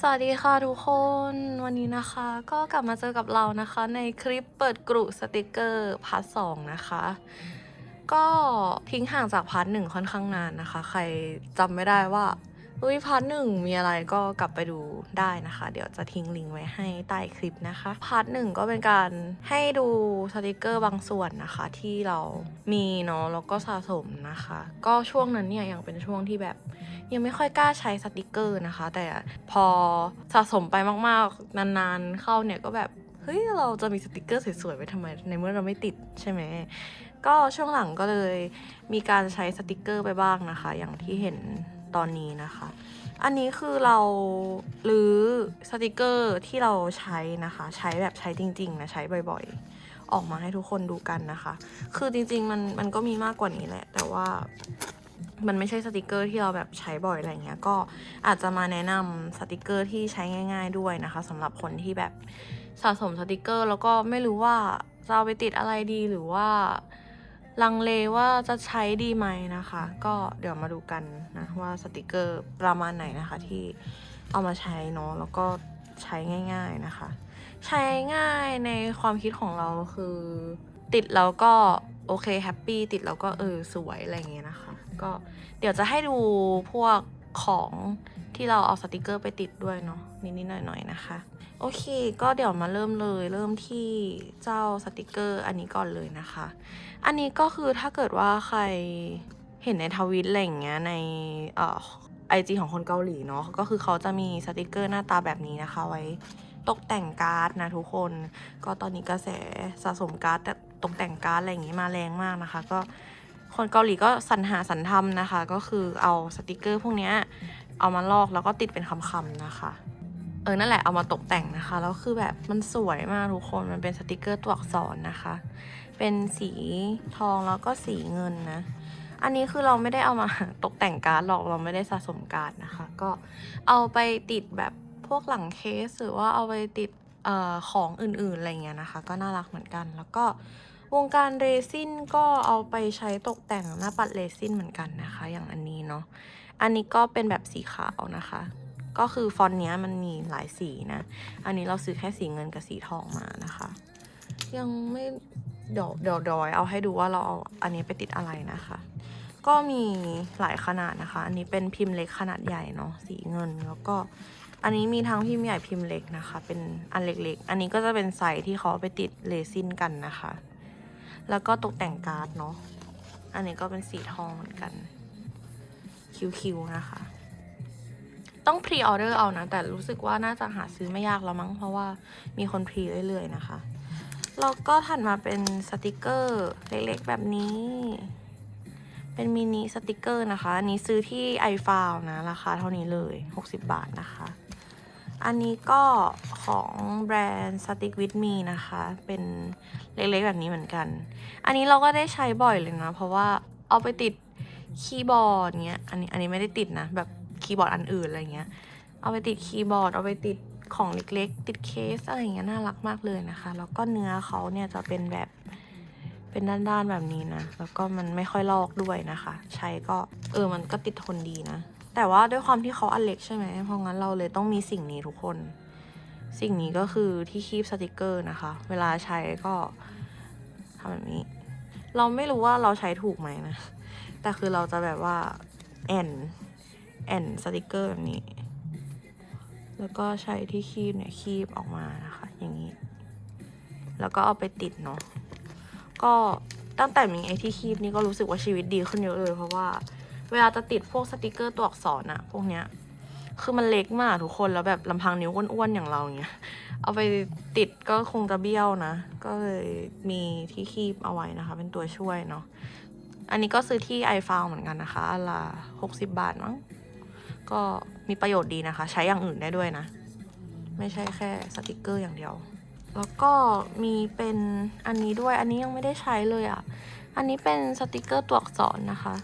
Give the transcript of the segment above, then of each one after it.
สวัสดีค่ะทุกคนวันนี้นะคะก็กลับมาเจอกับเรานะคะ ในคลิปเปิดกรุสติกเกอร์พาร์ทสองนะคะ ก็ทิ้งห่างจากพาร์ทหนึ่งค่อนข้างนานนะคะ ใครจำไม่ได้ว่า อุ้ยพาร์ทหนึ่งมีอะไรก็กลับไปดูได้นะคะ เดี๋ยวจะทิ้งลิงก์ไว้ให้ใต้คลิปนะคะพาร์ทหนึ่งก็เป็นการให้ดูสติกเกอร์บางส่วนนะคะ ที่เรามีเนาะแล้วก็สะสมนะคะ ก็ช่วงนั้นเนี่ยยังเป็นช่วงที่แบบ ยังไม่ค่อยกล้าใช้สติกเกอร์นะคะ แต่พอสะสมไปมากๆนานๆ เข้าเนี่ยก็แบบเฮ้ยเราจะมีสติกเกอร์สวยๆไว้ทำไมในเมื่อเราไม่ติดใช่ไหมก็ช่วงหลังก็เลยมีการใช้สติกเกอร์ไปบ้างนะคะ อย่างที่เห็น ตอนนี้นะคะ อันนี้คือเราลื้อสติกเกอร์ที่เราใช้นะคะ ใช้แบบใช้จริงๆนะใช้บ่อยๆ ออกมาให้ทุกคนดูกันนะคะ คือจริงๆมันมันก็มีมากกว่านี้แหละ แต่ว่ามันไม่ใช่สติกเกอร์ที่เราแบบใช้บ่อยอะไรเงี้ย ก็อาจจะมาแนะนำสติกเกอร์ที่ใช้ง่าย ๆด้วยนะคะสำหรับคนที่แบบสะสมสติกเกอร์ แล้วก็ไม่รู้ว่าจะเอาไปติดอะไรดีหรือว่า ลังเลว่าจะใช้ดีไหมนะคะ ก็เดี๋ยวมาดูกันนะว่าสติกเกอร์ประมาณไหนนะคะที่เอามาใช้เนาะแล้วก็ใช้ง่าย ๆนะคะ ใช้ง่ายในความคิดของเราคือ ติดแล้วก็โอเคแฮปปี้ติดแล้วก็เออสวยอะไรเงี้ยนะคะ ก็เดี๋ยวจะให้ดูพวกของ ที่เราเอาสติกเกอร์ไปติดด้วยเนาะนิดๆหน่อยๆนะคะ โอเค ก็เดี๋ยวมาเริ่มเลย เริ่มที่เจ้าสติกเกอร์อันนี้ก่อนเลยนะคะ อันนี้ก็คือถ้าเกิดว่าใครเห็นในทวิตอะไรอย่างเงี้ยในเอ่อไอจีของคนเกาหลีเนาะก็คือเขาจะมีสติกเกอร์หน้าตาแบบนี้นะคะ ไว้ตกแต่งการ์ดนะทุกคน ก็ตอนนี้กระแสสะสมการ์ดแต่ตกแต่งการ์ดอะไรอย่างงี้มาแรงมากนะคะ ก็คนเกาหลีก็สรรหาสรรทำนะคะ ก็คือเอาสติกเกอร์พวกเนี้ย เอามาลอกแล้วก็ติดเป็นคำๆนะคะ เออนั่นแหละเอามาตกแต่งนะคะแล้วคือแบบมันสวยมากทุกคนมันเป็นสติกเกอร์ตัวอักษรนะคะ เป็นสีทองแล้วก็สีเงินนะอันนี้คือเราไม่ได้เอามาตกแต่งการ์ดหรอกเราไม่ได้สะสมการ์ดนะคะ ก็เอาไปติดแบบพวกหลังเคสหรือว่าเอาไปติดออของอื่นๆอะไรเงี้ยนะคะ ก็น่ารักเหมือนกัน แล้วก็วงการเรซินก็เอาไปใช้ตกแต่งหน้าปัดเรซินเหมือนกันนะคะ อย่างอันนี้เนาะ อันนี้ก็เป็นแบบสีขาวนะคะ ก็คือฟอนต์เนี้ยมันมีหลายสีนะ อันนี้เราซื้อแค่สีเงินกับสีทองมานะคะ ยังไม่เดี๋ยวเดี๋ยวเดี๋ยวเอาให้ดูว่าเราเอาอันนี้ไปติดอะไรนะคะ ก็มีหลายขนาดนะคะ อันนี้เป็นพิมพ์เล็กขนาดใหญ่เนาะสีเงินแล้วก็อันนี้มีทั้งพิมพ์ใหญ่พิมพ์เล็กนะคะ เป็นอันเล็กๆ อันนี้ก็จะเป็นไซส์ที่เขาเอาไปติดเรซินกันนะคะ แล้วก็ตกแต่งการ์ดเนาะ อันนี้ก็เป็นสีทองเหมือนกัน คิวๆนะคะ ต้องพรีออเดอร์เอานะ แต่รู้สึกว่าน่าจะหาซื้อไม่ยากแล้วมั้ง เพราะว่ามีคนพรีเรื่อยๆนะคะแล้วก็ถัดมาเป็นสติกเกอร์เล็กๆแบบนี้ เป็นมินิสติกเกอร์นะคะ อันนี้ซื้อที่ไอฟาวนะ ราคาเท่านี้เลย 60 บาทนะคะ อันนี้ก็ของแบรนด์ Stick with me นะคะ เป็นเล็กๆแบบนี้เหมือนกัน อันนี้เราก็ได้ใช้บ่อยเลยนะ เพราะว่าเอาไปติด คีย์บอร์ดเงี้ย อันนี้อันนี้ไม่ได้ติดนะ แบบคีย์บอร์ดอันอื่นอะไรเงี้ย เอาไปติดคีย์บอร์ด เอาไปติดของเล็กๆ ติดเคสอะไรเงี้ยน่ารักมากเลยนะคะ แล้วก็เนื้อเขาเนี่ยจะเป็นแบบเป็นด้านๆแบบนี้นะ แล้วก็มันไม่ค่อยลอกด้วยนะคะ ใช้ก็เออมันก็ติดทนดีนะ แต่ว่าด้วยความที่เขาอันเล็กใช่ไหม เพราะงั้นเราเลยต้องมีสิ่งนี้ทุกคน สิ่งนี้ก็คือที่คีบสติกเกอร์นะคะ เวลาใช้ก็ทำแบบนี้ เราไม่รู้ว่าเราใช้ถูกไหมนะ แต่คือเราจะแบบว่าแอนแอนสติกเกอร์แบบนี้ แล้วก็ใช้ที่คีบเนี่ยคีบออกมานะคะ อย่างนี้ แล้วก็เอาไปติดเนาะก็ตั้งแต่มีไอที่คีบนี่ก็รู้สึกว่าชีวิตดีขึ้นเยอะเลย เพราะว่าเวลาจะติดพวกสติกเกอร์ตัวอักษรอะพวกเนี้ยคือมันเล็กมากทุกคนแล้วแบบลำพังนิ้วอ้วนๆอย่างเราเนี้ยเอาไปติดก็คงจะเบี้ยวนะ ก็เลยมีที่คีบเอาไว้นะคะ เป็นตัวช่วยเนาะ อันนี้ก็ซื้อที่ไอฟาวเหมือนกันนะคะอันละหกสิบบาทมั้ง ก็มีประโยชน์ดีนะคะ ใช้อย่างอื่นได้ด้วยนะ ไม่ใช่แค่สติกเกอร์อย่างเดียว แล้วก็มีเป็นอันนี้ด้วย อันนี้ยังไม่ได้ใช้เลยอะ่ะ อันนี้เป็นสติกเกอร์ตัวอักษรนะคะ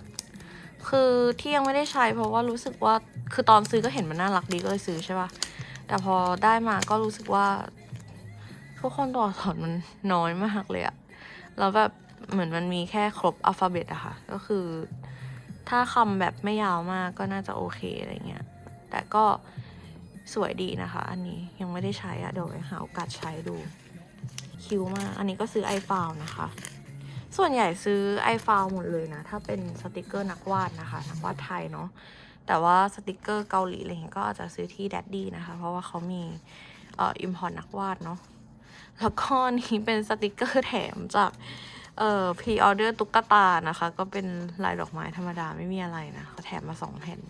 คือที่ยังไม่ได้ใช้เพราะว่ารู้สึกว่า คือตอนซื้อก็เห็นมันน่ารักดีก็เลยซื้อใช่ปะแต่พอได้มาก็รู้สึกว่า ทุกคนตัวอักษรมันน้อยมากเลยอะ แล้วแบบ เหมือนมันมีแค่ครบอัลฟาเบตอะค่ะ ก็คือ ถ้าคำแบบไม่ยาวมากก็น่าจะโอเคอะไรเงี้ย แต่ก็สวยดีนะคะ อันนี้ยังไม่ได้ใช้อะเดี๋ยวไปหาโอกาสใช้ดู คิวมาก อันนี้ก็ซื้อไอฟาวนะคะ ส่วนใหญ่ซื้อไอฟาวหมดเลยนะ ถ้าเป็นสติกเกอร์นักวาดนะคะ นักวาดไทยเนาะ แต่ว่าสติกเกอร์เกาหลีอะไรเงี้ยก็อาจจะซื้อที่ d ดดดี้นะคะ เพราะว่าเขามีเอ่ออิมพอร์ตนักวาดเนาะ แล้วก็นี้เป็นสติกเกอร์แถมจาก เอ่อพรีออเดอร์ตุ๊กตานะคะ ก็เป็นลายดอกไม้ธรรมดาไม่มีอะไรนะเขาแถมมาสองแผ่น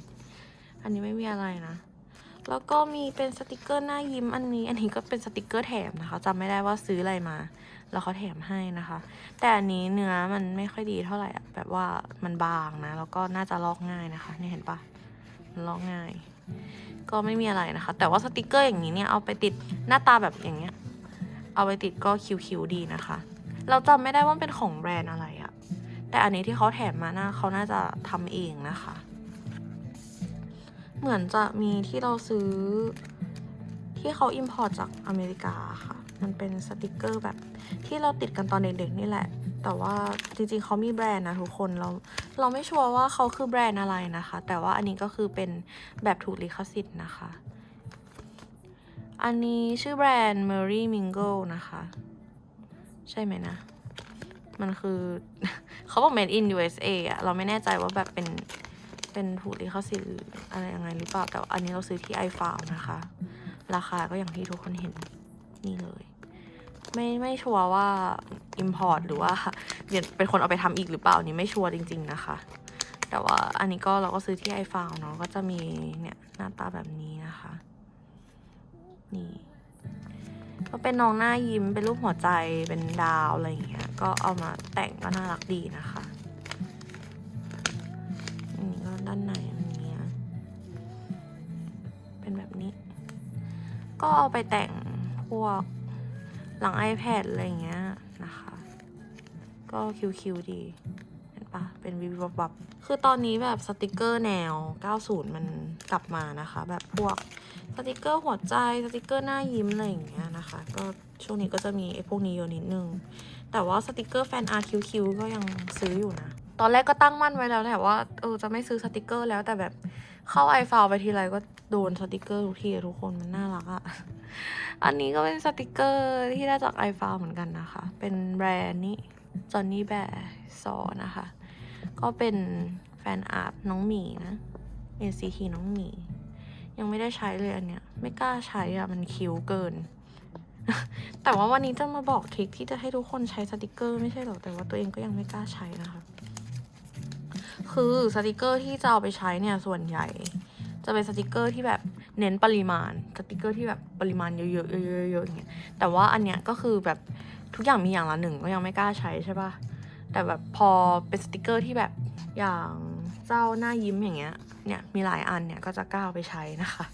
อันนี้ไม่มีอะไรนะ แล้วก็มีเป็นสติกเกอร์หน้ายิ้มอันนี้ อันนี้ก็เป็นสติกเกอร์แถมนะคะจำไม่ได้ว่าซื้ออะไรมา แล้วเขาแถมให้นะคะ แต่อันนี้เนื้อมันไม่ค่อยดีเท่าไหร่อะแบบว่ามันบางนะ แล้วก็น่าจะลอกง่ายนะคะนี่เห็นปะมันลอกง่าย ก็ไม่มีอะไรนะคะ แต่ว่าสติกเกอร์อย่างนี้เนี่ยเอาไปติดหน้าตาแบบอย่างเงี้ย เอาไปติดก็คิวๆดีนะคะ เราจำไม่ได้ว่าเป็นของแบรนด์อะไรอะแต่อันนี้ที่เขาแถมมาน่าเขาน่าจะทำเองนะคะ เหมือนจะมีที่เราซื้อที่เขาอิมพอร์ตจากอเมริกาค่ะ มันเป็นสติกเกอร์แบบที่เราติดกันตอนเด็กๆนี่แหละ แต่ว่าจริงๆเขามีแบรนด์นะทุกคน เราเราไม่ชัวร์ว่าเขาคือแบรนด์อะไรนะคะ แต่ว่าอันนี้ก็คือเป็นแบบถูกลิขสิทธิ์นะคะ อันนี้ชื่อแบรนด์ Merry Mingle นะคะ ใช่ไหมนะ มันคือ เขาบอก made in USA อะเราไม่แน่ใจว่าแบบเป็น เป็นถูกลิขสิทธิ์อะไรยังไงหรือเปล่า แต่อันนี้เราซื้อที่ iFound นะคะ ราคาก็อย่างที่ทุกคนเห็นนี่เลย ไม่ไม่ชัวร์ว่า Import หรือว่าเป็นคนเอาไปทำอีกหรือเปล่านี่ไม่ชัวร์จริง ๆ นะคะแต่ว่าอันนี้ก็เราก็ซื้อที่ iFound เนาะก็จะมีเนี่ยหน้าตาแบบนี้นะคะ นี่ ก็เป็นน้องหน้ายิ้มเป็นรูปหัวใจเป็นดาวอะไรอย่างเงี้ยก็เอามาแต่งก็น่ารักดีนะคะอันนี้ก็ด้านในอันนี้เป็นแบบนี้ ก็เอาไปแต่งพวกหลัง iPad อะไรอย่างเงี้ยนะคะ ก็คิวๆดี ปะเป็นวิบวับๆคือตอนนี้แบบสติกเกอร์แนว 90 มันกลับมานะคะ แบบพวกสติกเกอร์หัวใจสติกเกอร์หน้ายิ้มอะไรอย่างเงี้ยนะคะ ก็ช่วงนี้ก็จะมีไอ้พวกนี้เยอะนิดนึง แต่ว่าสติกเกอร์แฟนอาร์คิวคิวก็ยังซื้ออยู่นะ ตอนแรกก็ตั้งมั่นไว้แล้วแหละว่าเออจะไม่ซื้อสติกเกอร์แล้วแต่แบบเข้าไอฟาวไปทีไรก็โดนสติกเกอร์ทุกทีทุกคนมันน่ารักอะอันนี้ก็เป็นสติกเกอร์ที่ได้จากไอฟาวเหมือนกันนะคะ เป็นแบรนด์นี้จอนนี่แบร์ซอนะคะ ก็เป็นแฟนอาร์ตน้องหมีนะ NCT น้องหมี ยังไม่ได้ใช้เลยอันเนี้ย ไม่กล้าใช้อะมันคิ้วเกิน แต่ว่าวันนี้จะมาบอกทริคที่จะให้ทุกคนใช้สติกเกอร์ไม่ใช่หรอกแต่ว่าตัวเองก็ยังไม่กล้าใช้นะคะคือสติกเกอร์ที่จะเอาไปใช้เนี่ยส่วนใหญ่ จะเป็นสติกเกอร์ที่แบบเน้นปริมาณสติกเกอร์ที่แบบปริมาณเยอะๆเยอะๆอะๆอย่างเงี้ยแต่ว่าอันเนี้ยก็คือแบบทุกอย่างมีอย่างละหนึ่งก็ยังไม่กล้าใช้ใช่ปะ แต่แบบพอเป็นสติกเกอร์ที่แบบอย่างเจ้าหน้ายิ้มอย่างเงี้ย เนี่ยมีหลายอันเนี่ยก็จะก้าเอาไปใช้นะคะ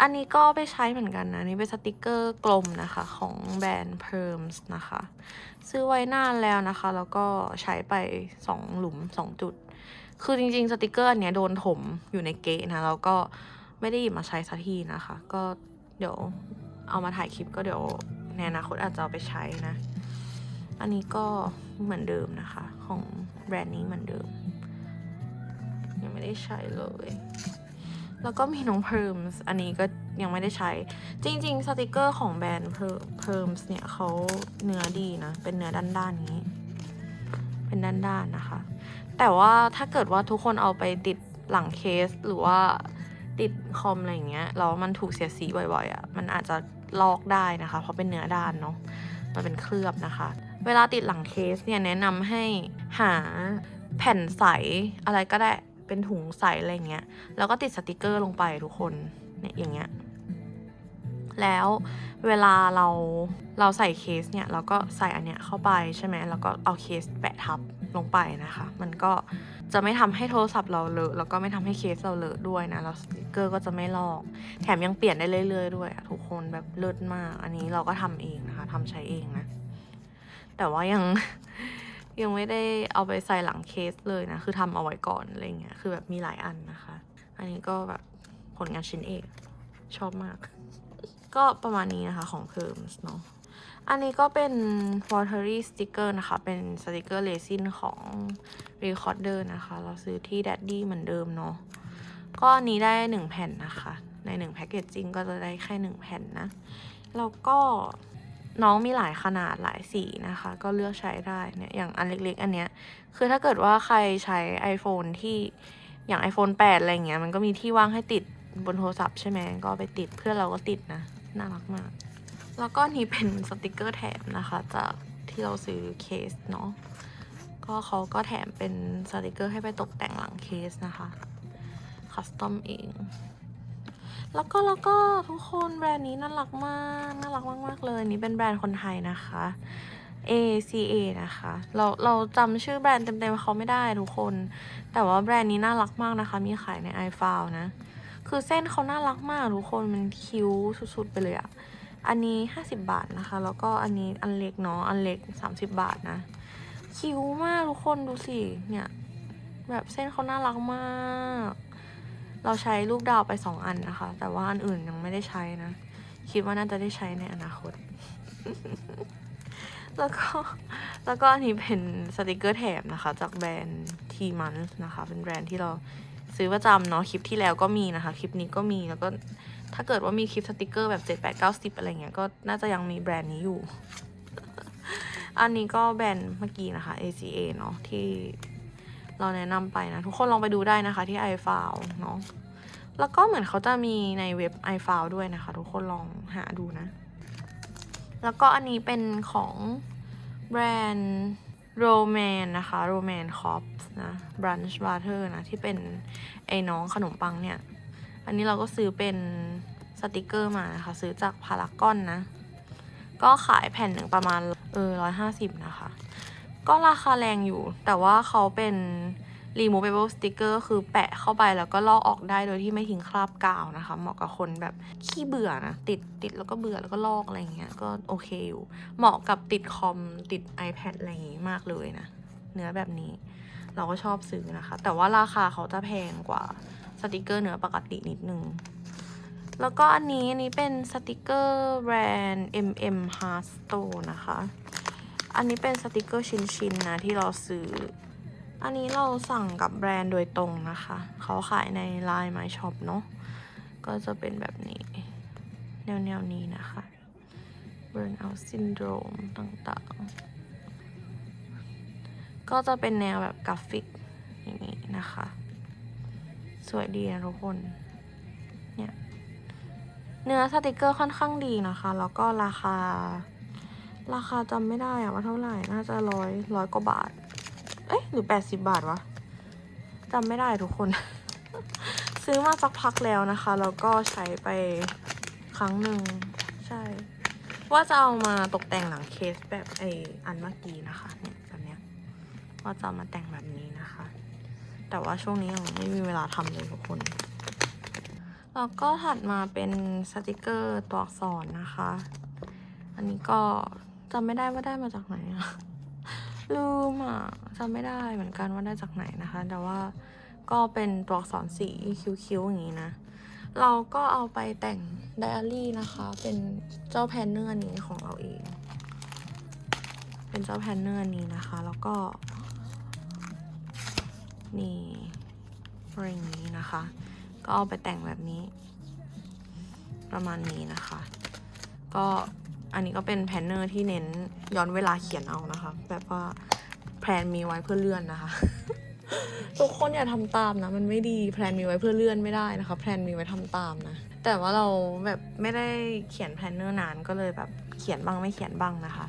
อันนี้ก็ไปใช้เหมือนกันนะนี่เป็นสติกเกอร์กลมนะคะของแบรนด์ Perms นะคะ ซื้อไว้นานแล้วนะคะ แล้วก็ใช้ไปสองหลุมสองจุด คือจริงๆ สติกเกอร์อันเนี้ยโดนถมอยู่ในเกะนะแล้วก็ไม่ได้หยิบมาใช้สักทีนะคะ ก็เดี๋ยวเอามาถ่ายคลิปก็เดี๋ยวในอนาคตอาจจะเอาไปใช้นะ อันนี้ก็เหมือนเดิมนะคะ ของแบรนด์นี้เหมือนเดิม ยังไม่ได้ใช้เลย แล้วก็มีน้องเพิร์มส์อันนี้ก็ยังไม่ได้ใช้ จริง ๆ สติกเกอร์ของแบรนด์เพิร์มส์เนี่ยเขาเนื้อดีนะ เป็นเนื้อด้านๆนี้ เป็นด้านๆนะคะ แต่ว่าถ้าเกิดว่าทุกคนเอาไปติดหลังเคสหรือว่าติดคอมอะไรอย่างเงี้ยแล้วมันถูกเสียดสีบ่อยๆอะ่ะมันอาจจะลอกได้นะคะ เพราะเป็นเนื้อด้านเนาะมันเป็นเคลือบนะคะ เวลาติดหลังเคสเนี่ยแนะนำให้หาแผ่นใสอะไรก็ได้เป็นถุงใสอะไรเงี้ย แล้วก็ติดสติกเกอร์ลงไปทุกคนเนี่ยอย่างเงี้ยแล้วเวลาเราเราใส่เคสเนี่ยเราก็ใส่อันเนี้ยเข้าไปใช่ไหมแล้วก็เอาเคสแปะทับลงไปนะคะ มันก็จะไม่ทำให้โทรศัพท์เราเลอะแล้วก็ไม่ทำให้เคสเราเลอะด้วยนะแล้วสติกเกอร์ก็จะไม่ลอก แถมยังเปลี่ยนได้เรื่อยๆด้วยทุกคนแบบเลิศมาก อันนี้เราก็ทำเองนะคะทำใช้เองนะ แต่ว่ายังยังไม่ได้เอาไปใส่หลังเคสเลยนะ คือทำเอาไว้ก่อนอะไรเงี้ย คือแบบมีหลายอันนะคะ อันนี้ก็แบบผลงานชิ้นเอกชอบมาก ก็ประมาณนี้นะคะของ Perms เนาะ อันนี้ก็เป็น watery sticker นะคะ เป็นสติกเกอร์เลซินของ Recorder นะคะ เราซื้อที่ Daddy เหมือนเดิมเนาะ ก็อันนี้ได้หนึ่งแผ่นนะคะ ในหนึ่งแพ็กเกจจิ้งก็จะได้แค่หนึ่งแผ่นนะ แล้วก็ น้องมีหลายขนาดหลายสีนะคะ ก็เลือกใช้ได้เนี่ยอย่างอันเล็กๆ อันเนี้ยคือถ้าเกิดว่าใครใช้ iPhone ที่อย่าง iPhone 8 อะไรเงี้ยมันก็มีที่ว่างให้ติดบนโทรศัพท์ใช่ไหมก็ไปติดเพื่อนเราก็ติดนะ น่ารักมาก แล้วก็นี่เป็นสติกเกอร์แถมนะคะ จากที่เราซื้อเคสเนาะก็เขาก็แถมเป็นสติกเกอร์ให้ไปตกแต่งหลังเคสนะคะคัสตอมเอง แล้วก็แล้วก็ทุกคนแบรนด์นี้น่ารักมากน่ารักมากๆเลยนี่เป็นแบรนด์คนไทยนะคะ ACA นะคะ เราเราจำชื่อแบรนด์เต็มๆเขาไม่ได้ทุกคน แต่ว่าแบรนด์นี้น่ารักมากนะคะ มีขายใน iFile นะ คือเส้นเขาน่ารักมากทุกคน มันคิ้วสุดๆไปเลยอะอันนี้ 50 บาทนะคะ แล้วก็อันนี้อันเล็กเนาะ อันเล็ก 30 บาทนะ คิ้วมากทุกคนดูสิ เนี่ย แบบเส้นเขาน่ารักมาก เราใช้ลูกดาวไปสองอันนะคะ แต่ว่าอันอื่นยังไม่ได้ใช้นะ คิดว่าน่าจะได้ใช้ในอนาคต แล้วก็แล้วก็อันนี้เป็นสติกเกอร์แถมนะคะ จากแบรนด์ทีมันนะคะ เป็นแบรนด์ที่เราซื้อประจำเนาะคลิปที่แล้วก็มีนะคะ คลิปนี้ก็มีแล้วก็ถ้าเกิดว่ามีคลิปสติกเกอร์แบบ7 8 9 10อะไรเงี้ยก็น่าจะยังมีแบรนด์นี้อยู่ อันนี้ก็แบรนด์เมื่อกี้นะคะ ACA เนาะที่ เราแนะนำไปนะ ทุกคนลองไปดูได้นะคะที่ iFile เนาะแล้วก็เหมือนเขาจะมีในเว็บ iFile ด้วยนะคะ ทุกคนลองหาดูนะ แล้วก็อันนี้เป็นของแบรนด์ Roman นะคะ Roman Corps นะ Brunch Butter นะ ที่เป็นไอ้น้องขนมปังเนี่ย อันนี้เราก็ซื้อเป็นสติกเกอร์มานะคะ ซื้อจากพารากอนนะ ก็ขายแผ่นหนึ่งประมาณเออร้อยห้าสิบนะคะ ก็ราคาแรงอยู่ แต่ว่าเขาเป็น removable sticker คือแปะเข้าไปแล้วก็ลอกออกได้โดยที่ไม่ทิ้งคราบกาวนะคะ เหมาะกับคนแบบขี้เบื่อนะ ติดติดแล้วก็เบื่อแล้วก็ลอกอะไรเงี้ยก็โอเคอยู่ เหมาะกับติดคอมติด iPad อะไรอย่างงี้มากเลยนะ เนื้อแบบนี้เราก็ชอบซื้อนะคะ แต่ว่าราคาเขาจะแพงกว่าสติกเกอร์เนื้อปกตินิดนึง แล้วก็อันนี้อันนี้เป็นสติกเกอร์แบรนด์ MM Hearthstone นะคะ อันนี้เป็นสติกเกอร์ชิ้นๆนะที่เราซื้อ อันนี้เราสั่งกับแบรนด์โดยตรงนะคะ เขาขายใน Line My Shop เนาะ ก็จะเป็นแบบนี้ แนวๆนี้นะคะ Burnout Syndrome ต่างๆ ก็จะเป็นแนวแบบกราฟิกอย่างนี้นะคะ สวยดีนะทุกคน เนี่ย เนื้อสติกเกอร์ค่อนข้างดีนะคะ แล้วก็ราคา ราคาจำไม่ได้อะว่าเท่าไหร่น่าจะร้อยร้อยกว่าบาท เอ๊ะหรือแปดสิบบาทวะจำไม่ได้ทุกคน ซื้อมาสักพักแล้วนะคะแล้วก็ใช้ไปครั้งหนึ่งใช่ ว่าจะเอามาตกแต่งหลังเคสแบบไออันเมื่อกี้นะคะเนี่ยแบบเนี้ยว่าจะามาแต่งแบบนี้นะคะ แต่ว่าช่วงนี้ยังไม่มีเวลาทำเลยทุกคนแล้วก็ถัดมาเป็นสติกเกอร์ตัวอักษรนะคะ อันนี้ก็ จำไม่ได้ว่าได้มาจากไหนอะลืมอะจำไม่ได้เหมือนกันว่าได้จากไหนนะคะ แต่ว่าก็เป็นตัวอักษรสีคิ้วๆอย่างนี้นะ เราก็เอาไปแต่งไดอารี่นะคะ เป็นเจ้าแพนเนอร์นี้ของเราเอง เป็นเจ้าแพนเนอร์นี้นะคะ แล้วก็ นี่อะไรอย่างนี้นะคะ ก็เอาไปแต่งแบบนี้ ประมาณนี้นะคะ ก็ อันนี้ก็เป็นแพนเนอร์ที่เน้นย้อนเวลาเขียนเอานะคะ แบบว่าแพลนมีไว้เพื่อเลื่อนนะคะ ทุกคนอย่าทำตามนะ มันไม่ดีแพลนมีไว้เพื่อเลื่อนไม่ได้นะคะแพลนมีไว้ทำตามนะ แต่ว่าเราแบบไม่ได้เขียนแพลนเนอร์นานก็เลยแบบเขียนบ้างไม่เขียนบ้างนะคะ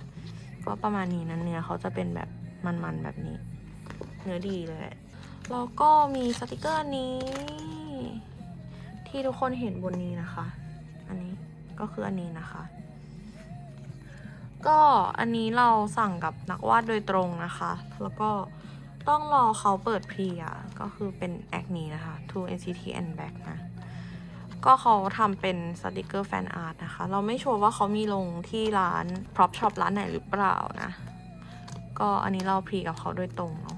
ก็ประมาณนี้นะเนื้อเขาจะเป็นแบบมันๆแบบนี้ เนื้อดีเลยแล้วก็มีสติกเกอร์นี้ ที่ทุกคนเห็นบนนี้นะคะ อันนี้ก็คืออันนี้นะคะ ก็อันนี้เราสั่งกับนักวาดโดยตรงนะคะ แล้วก็ต้องรอเขาเปิดพรีอะ ก็คือเป็นแอคนี้นะคะ to NCT and back นะ ก็เขาทำเป็นสติกเกอร์แฟนอาร์ตนะคะ เราไม่ชัวร์ว่าเขามีลงที่ร้าน prop shop ร้านไหนหรือเปล่านะ ก็อันนี้เราพรีกับเขาโดยตรงเนาะ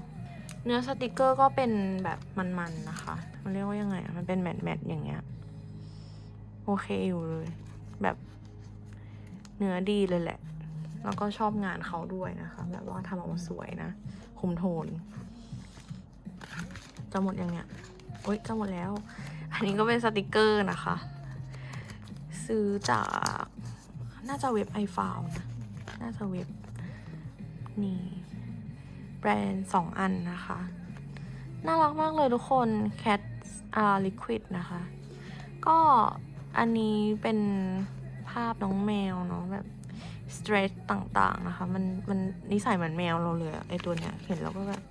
เนื้อสติกเกอร์ก็เป็นแบบมันๆนะคะ มันเรียกว่ายังไง มันเป็นแมทๆอย่างเงี้ย โอเคอยู่เลย แบบเนื้อดีเลยแหละ แล้วก็ชอบงานเขาด้วยนะคะ แบบว่าทำออกมาสวยนะคุมโทน จะหมดยังเนี่ยโอ๊ยจะหมดแล้ว อันนี้ก็เป็นสติกเกอร์นะคะ ซื้อจากน่าจะเว็บไอฟาวนะน่าจะเว็บนี่แบรนด์สองอันนะคะ น่ารักมากเลยทุกคน Cat R Liquid นะคะ ก็อันนี้เป็นภาพน้องแมวเนาะแบบ เตรทต่างๆนะคะ มันมันนิสัยเหมือนแมวเราเลยไอตัวเนี้ยเห็นแล้วก็แบบ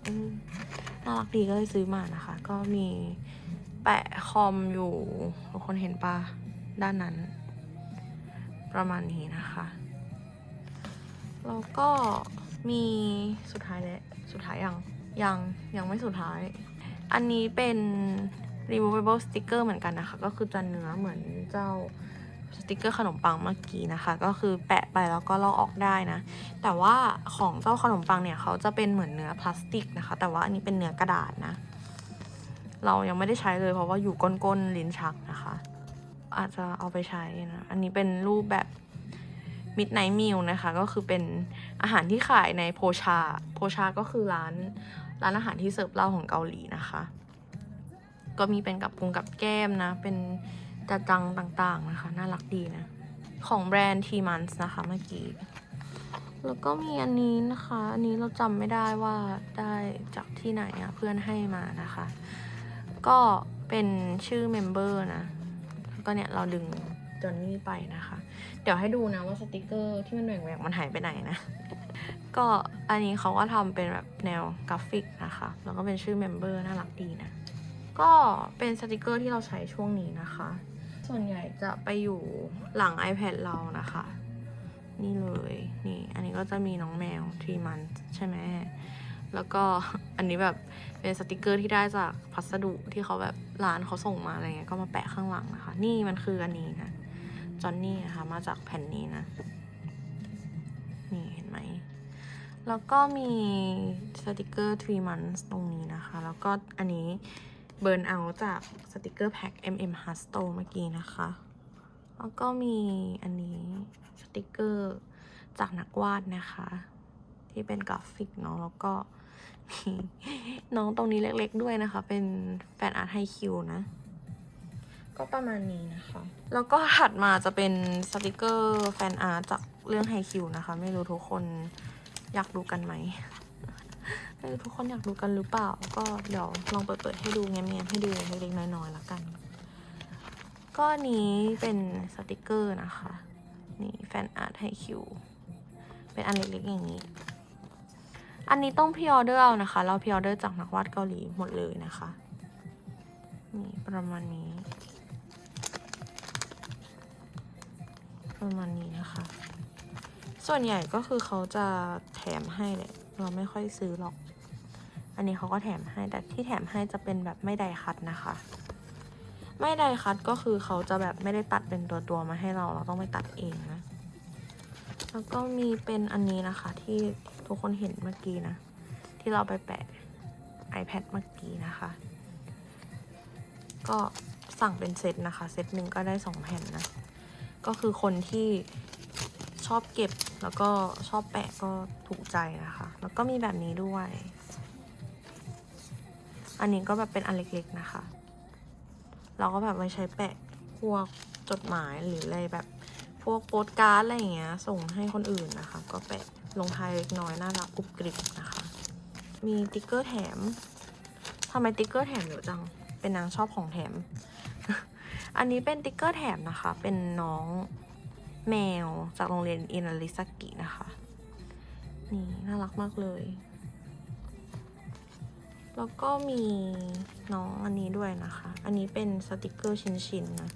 น่ารักดีก็เลยซื้อมานะคะ ก็มีแปะคอมอยู่ทุกคนเห็นปะด้านนั้น ประมาณนี้นะคะแล้วก็มีสุดท้ายแล้วสุดท้ายยังยังยังไม่สุดท้าย อันนี้เป็น removable sticker เหมือนกันนะคะ ก็คือจะเนื้อเหมือนเจ้า สติกเกอร์ขนมปังเมื่อกี้นะคะ ก็คือแปะไปแล้วก็ลอกออกได้นะ แต่ว่าของเจ้าขนมปังเนี่ยเขาจะเป็นเหมือนเนื้อพลาสติกนะคะ แต่ว่าอันนี้เป็นเนื้อกระดาษนะ เรายังไม่ได้ใช้เลยเพราะว่าอยู่ก้นๆลิ้นชักนะคะ อาจจะเอาไปใช้นะ อันนี้เป็นรูปแบบ Midnight Meal นะคะ ก็คือเป็นอาหารที่ขายในโพชา โพชาก็คือร้านร้านอาหารที่เสิร์ฟเหล้าของเกาหลีนะคะ ก็มีเป็นกับกุงกับแก้มนะ เป็น จาจังต่างๆนะคะ น่ารักดีนะ ของแบรนด์ทีมันส์นะคะเมื่อกี้ แล้วก็มีอันนี้นะคะ อันนี้เราจำไม่ได้ว่าได้จากที่ไหนอะเพื่อนให้มานะคะ ก็เป็นชื่อเมมเบอร์นะแล้วก็เนี่ยเราดึงจอนนี่ไปนะคะ เดี๋ยวให้ดูนะว่าสติกเกอร์ที่มันแหว่งๆมันหายไปไหนนะ ก็อันนี้เขาก็ทำเป็นแบบแนวกราฟิกนะคะ แล้วก็เป็นชื่อเมมเบอร์น่ารักดีนะ ก็เป็นสติกเกอร์ที่เราใช้ช่วงนี้นะคะ ส่วนใหญ่จะไปอยู่หลัง iPad เรานะคะ นี่เลย นี่ อันนี้ก็จะมีน้องแมวทีมันใช่ไหม แล้วก็อันนี้แบบเป็นสติกเกอร์ที่ได้จากพัสดุที่เขาแบบร้านเขาส่งมาอะไรเงี้ย ก็มาแปะข้างหลังนะคะ นี่มันคืออันนี้นะ จอนนี่นะคะ มาจากแผ่นนี้นะ นี่เห็นไหมแล้วก็มีสติกเกอร์3 months ตรงนี้นะคะ แล้วก็อันนี้ เบิร์นเอาจากสติกเกอร์แพ็ค MM h a s t o เมื่อกี้นะคะ แล้วก็มีอันนี้สติกเกอร์จากนักวาดนะคะ ที่เป็นกราฟิกเนาะแล้วก็มีน้องตรงนี้เล็กๆด้วยนะคะ เป็นแฟนอาร์ตไฮคิวนะ ก็ประมาณนี้นะคะ แล้วก็ถัดมาจะเป็นสติกเกอร์แฟนอาร์ตจากเรื่องไฮคิวนะคะ ไม่รู้ทุกคนอยากดูกันไหม ไม่รู้ทุกคนอยากดูกันหรือเปล่า ก็เดี๋ยวลองเปิดๆให้ดูแง้มๆให้ดูเล็กๆน้อยๆแล้วกัน ก็อันนี้เป็นสติกเกอร์นะคะ นี่แฟนอาร์ตไฮคิว เป็นอันเล็กๆอย่างนี้ อันนี้ต้องพิออเดอร์เอานะคะ เราพิออเดอร์จากนักวาดเกาหลีหมดเลยนะคะ นี่ประมาณนี้ ประมาณนี้นะคะ ส่วนใหญ่ก็คือเขาจะแถมให้แหละเราไม่ค่อยซื้อหรอก อันนี้เขาก็แถมให้แต่ที่แถมให้จะเป็นแบบไม่ไดคัตนะคะ ไม่ไดคัตก็คือเขาจะแบบไม่ได้ตัดเป็นตัวตัวๆมาให้เรา เราต้องไปตัดเองนะ แล้วก็มีเป็นอันนี้นะคะที่ทุกคนเห็นเมื่อกี้นะ ที่เราไปแปะ iPad เมื่อกี้นะคะ ก็สั่งเป็นเซตนะคะ เซตหนึ่งก็ได้สองแผ่นนะ ก็คือคนที่ชอบเก็บแล้วก็ชอบแปะก็ถูกใจนะคะ แล้วก็มีแบบนี้ด้วย อันนี้ก็แบบเป็นอันเล็กๆนะคะ เราก็แบบไว้ใช้แปะพวกจดหมายหรืออะไรแบบพวกโปสการ์ดอะไรอย่างเงี้ยส่งให้คนอื่นนะคะ ก็แปะลงท้ายเล็กน้อยน่ารักกรุบกริบนะคะ มีติ๊กเกอร์แถมทำไมติ๊กเกอร์แถมเยอะจัง เป็นนางชอบของแถม อันนี้เป็นติ๊กเกอร์แถมนะคะ เป็นน้องแมวจากโรงเรียนอินาริซากินะคะ นี่น่ารักมากเลย แล้วก็มีน้องอันนี้ด้วยนะคะ อันนี้เป็นสติกเกอร์ชิ้นๆนะ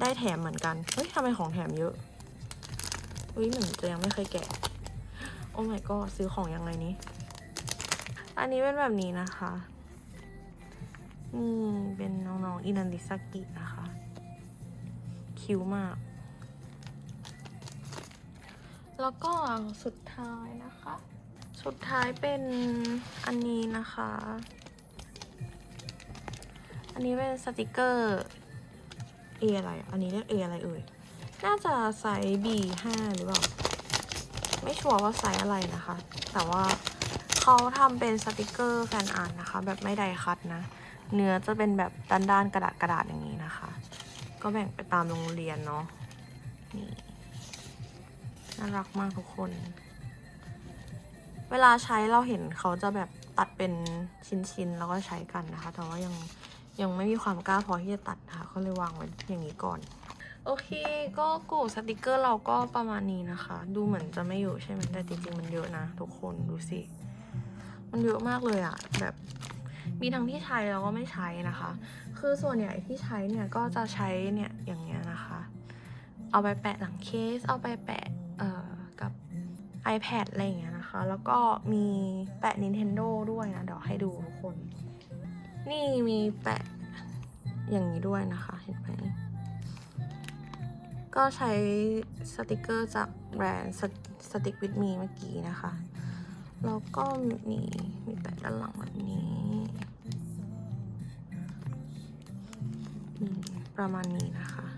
ได้แถมเหมือนกัน เฮ้ยทำไมของแถมเยอะอุ้ยหมือนจะยังไม่เคยแกะ โอ้ my god ซื้อของยังไงนี้ อันนี้เป็นแบบนี้นะคะ นี่เป็นน้องๆอินันดิซากินะคะ คิ้วมาก แล้วก็สุดท้ายนะคะ สุดท้ายเป็นอันนี้นะคะ อันนี้เป็นสติกเกอร์ A อะไร อันนี้เรียก A อะไรเอ่ย น่าจะไซส์ B5 หรือเปล่า ไม่ชัวร์ว่าไซส์อะไรนะคะ แต่ว่าเขาทำเป็นสติกเกอร์แฟนอาร์ตนะคะ แบบไม่ไดคัตนะ เนื้อจะเป็นแบบด้านๆกระดาษกระดาษอย่างนี้นะคะ ก็แบ่งไปตามโรงเรียนเนาะ นี่ น่ารักมากทุกคน เวลาใช้เราเห็นเขาจะแบบตัดเป็นชิ้นๆ แล้วก็ใช้กันนะคะ แต่ว่ายังยังไม่มีความกล้าพอที่จะตัดนะคะก็เลยวางไว้อย่างนี้ก่อน โอเค ก็กูสติกเกอร์เราก็ประมาณนี้นะคะ ดูเหมือนจะไม่เยอะใช่ไหมแต่จริงๆ มันเยอะนะ ทุกคนดูสิ มันเยอะมากเลยอะแบบมีทั้งที่ใช้แล้วก็ไม่ใช้นะคะ คือส่วนใหญ่ที่ใช้เนี่ยก็จะใช้เนี่ยอย่างเงี้ยนะคะ เอาไปแปะหลังเคส เอาไปแปะเอ่อกับ iPad อะไรอย่างเงี้ยนะ คะ แล้วก็มีแปะ Nintendo ด้วยนะ เดี๋ยวให้ดูทุกคน นี่มีแปะอย่างนี้ด้วยนะคะ เห็นไหม ก็ใช้สติกเกอร์จากแบรนด์สติกวิดมีเมื่อกี้นะคะ แล้วก็มีมีแปะด้านหลังแบบนี้ประมาณนี้นะคะ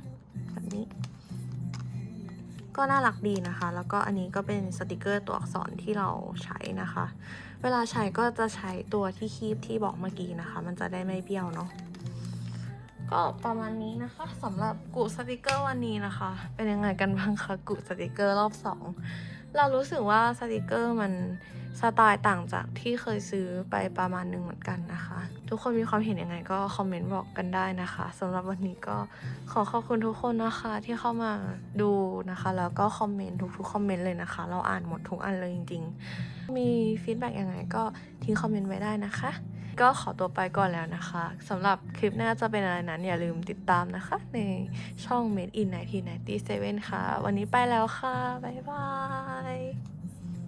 ก็น่ารักดีนะคะ แล้วก็อันนี้ก็เป็นสติกเกอร์ตัวอักษรที่เราใช้นะคะ เวลาใช้ก็จะใช้ตัวที่คีบที่บอกเมื่อกี้นะคะ มันจะได้ไม่เบี้ยวเนาะก็ประมาณนี้นะคะสำหรับกุสติกเกอร์วันนี้นะคะ เป็นยังไงกันบ้างคะกุสติกเกอร์รอบสองเรารู้สึกว่าสติกเกอร์มัน สไตล์ต่างจากที่เคยซื้อไปประมาณหนึ่งเหมือนกันนะคะ ทุกคนมีความเห็นยังไงก็คอมเมนต์บอกกันได้นะคะสำหรับวันนี้ก็ขอขอบคุณทุกคนนะคะที่เข้ามาดูนะคะ แล้วก็คอมเมนต์ทุกๆคอมเมนต์เลยนะคะ เราอ่านหมดทุกอันเลยจริง ๆ มีฟีดแบ็กยังไงก็ทิ้งคอมเมนต์ไว้ได้นะคะ ก็ขอตัวไปก่อนแล้วนะคะสำหรับคลิปหน้าจะเป็นอะไรนั้นอย่าลืมติดตามนะคะ ในช่อง Made in 1997ค่ะ วันนี้ไปแล้วค่ะ บ๊ายบาย